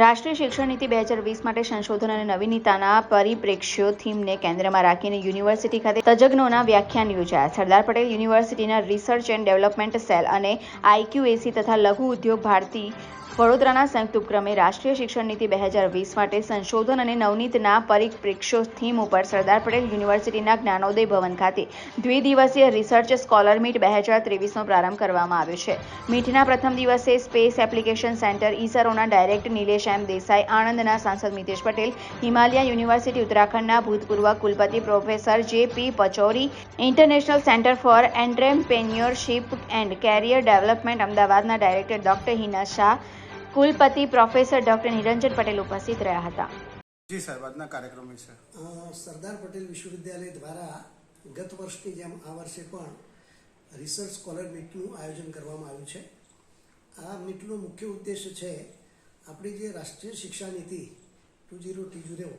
રાષ્ટ્રીય શિક્ષણ નીતિ બે હજાર વીસ માટે સંશોધન અને નવીનતાના પરિપ્રેક્ષ્યો થીમને કેન્દ્રમાં રાખીને યુનિવર્સિટી ખાતે તજજ્ઞોના વ્યાખ્યાન યોજાયા. સરદાર પટેલ યુનિવર્સિટીના રિસર્ચ એન્ડ ડેવલપમેન્ટ સેલ અને આઈક્યુએસી તથા લઘુ ઉદ્યોગ ભારતી વડોદરાના સંયુક્ત ઉપક્રમે રાષ્ટ્રીય શિક્ષણ નીતિ બે હજાર વીસ માટે સંશોધન અને નવનીતના પરિપ્રેક્ષ્યો થીમ ઉપર સરદાર પટેલ યુનિવર્સિટીના જ્ઞાનોદય ભવન ખાતે દ્વિદિવસીય રિસર્ચ સ્કોલર મીટ બે હજાર ત્રેવીસનો પ્રારંભ કરવામાં આવ્યો છે. મીટના પ્રથમ દિવસે સ્પેસ એપ્લિકેશન સેન્ટર ઈસરોના ડાયરેક્ટર નિલેશ એમ દેસાઈ, આણંદના સાંસદ મિતેશ પટેલ, હિમાલય યુનિવર્સિટી ઉત્તરાખંડના ભૂતપૂર્વ કુલપતિ professor J P Pachauri international centre for entrepreneurship and career development અમદાવાદના ડાયરેક્ટર ડોક્ટર હિના શાહ કુલપતિ પ્રોફેસર ડોક્ટર નિરંજન પટેલ ઉપસ્થિત રહ્યા હતા. જી સર આજના કાર્યક્રમ વિશે. સરદાર પટેલ વિશ્વવિદ્યાલય દ્વારા ગત વર્ષની જેમ આ વર્ષે પણ રિસર્ચ સ્કોલર મીટનું આયોજન કરવામાં આવ્યું છે. આ મીટનો મુખ્ય ઉદ્દેશ છે આપણી જે રાષ્ટ્રીય શિક્ષા નીતિ ટુ ઝીરો ટુ ઝીરો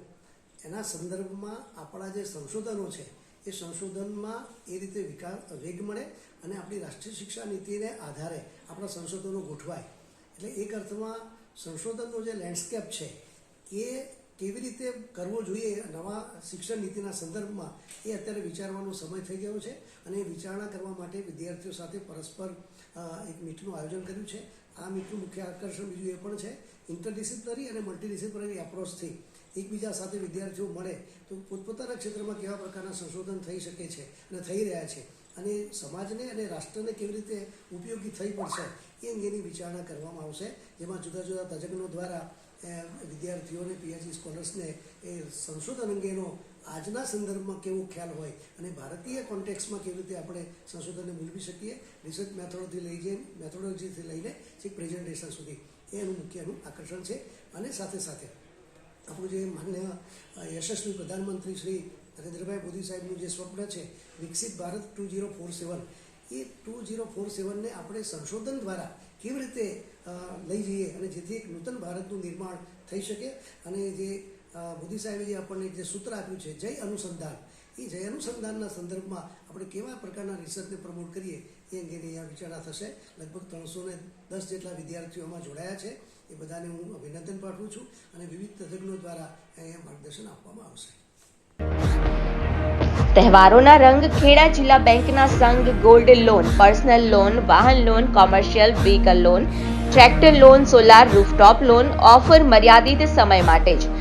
એના સંદર્ભમાં આપણા જે સંશોધનો છે એ સંશોધનમાં એ રીતે વિકાસ વેગ મળે અને આપણી રાષ્ટ્રીય શિક્ષા નીતિને આધારે આપણા સંશોધનો ગોઠવાય. એટલે એક અર્થમાં સંશોધનનો જે લેન્ડસ્કેપ છે, એ કેવી રીતે કરવો જોઈએ નવા શિક્ષણ નીતિના સંદર્ભમાં, એ અત્યારે વિચારવાનો સમય થઈ ગયો છે અને એ વિચારણા કરવા માટે વિદ્યાર્થીઓ સાથે પરસ્પર એક મીટનું આયોજન કર્યું છે. આ મીટનું મુખ્ય આકર્ષણ બીજું એ પણ છે ઇન્ટરડિસિપ્લિનરી અને મલ્ટીડિસિપ્લિનરી એપ્રોચથી એકબીજા સાથે વિદ્યાર્થીઓ મળે તો પોતપોતાના ક્ષેત્રમાં કેવા પ્રકારના સંશોધન થઈ શકે છે અને થઈ રહ્યા છે અને સમાજને અને રાષ્ટ્રને કેવી રીતે ઉપયોગી થઈ પડશે એ અંગેની વિચારણા કરવામાં આવશે, જેમાં જુદા જુદા તજજ્ઞો દ્વારા વિદ્યાર્થીઓને, પીએચડી સ્કોલર્સને એ સંશોધન અંગેનો આજના સંદર્ભમાં કેવો ખ્યાલ હોય અને ભારતીય કોન્ટેક્સમાં કેવી રીતે આપણે સંશોધનને મૂલવી શકીએ રિસર્ચ મેથોડથી લઈ જઈને મેથોડોલોજીથી લઈને છેક પ્રેઝન્ટેશન સુધી. એનું મુખ્ય એનું આકર્ષણ છે. અને સાથે સાથે આપણું જે માન્ય યશસ્વી પ્રધાનમંત્રી શ્રી નરેન્દ્રભાઈ મોદી સાહેબનું જે સ્વપ્ન છે, વિકસિત Bharat two zero four seven. એ ટુ ઝીરો ફોર સેવનને આપણે સંશોધન દ્વારા કેવી રીતે લઈ જઈએ અને જેથી એક નૂતન ભારતનું નિર્માણ થઈ શકે અને જે મોદી સાહેબે જે આપણને જે સૂત્ર આપ્યું છે, જય અનુસંધાન. એ જય અનુસંધાનના સંદર્ભમાં આપણે કેવા પ્રકારના રિસર્ચને પ્રમોટ કરીએ એ અંગેની અહીંયા વિચારણા થશે. લગભગ ત્રણસો ને દસ જેટલા વિદ્યાર્થીઓ આમાં જોડાયા છે. એ બધાને હું અભિનંદન પાઠવું છું અને વિવિધ તજજ્ઞો દ્વારા અહીંયા માર્ગદર્શન આપવામાં આવશે. તહેવારોના રંગ ખેડા જિલ્લા બેંકના સંઘ ગોલ્ડ લોન, પર્સનલ લોન, વાહન loan, commercial vehicle loan, tractor loan, solar rooftop loan, offer મર્યાદિત સમય માટે જ.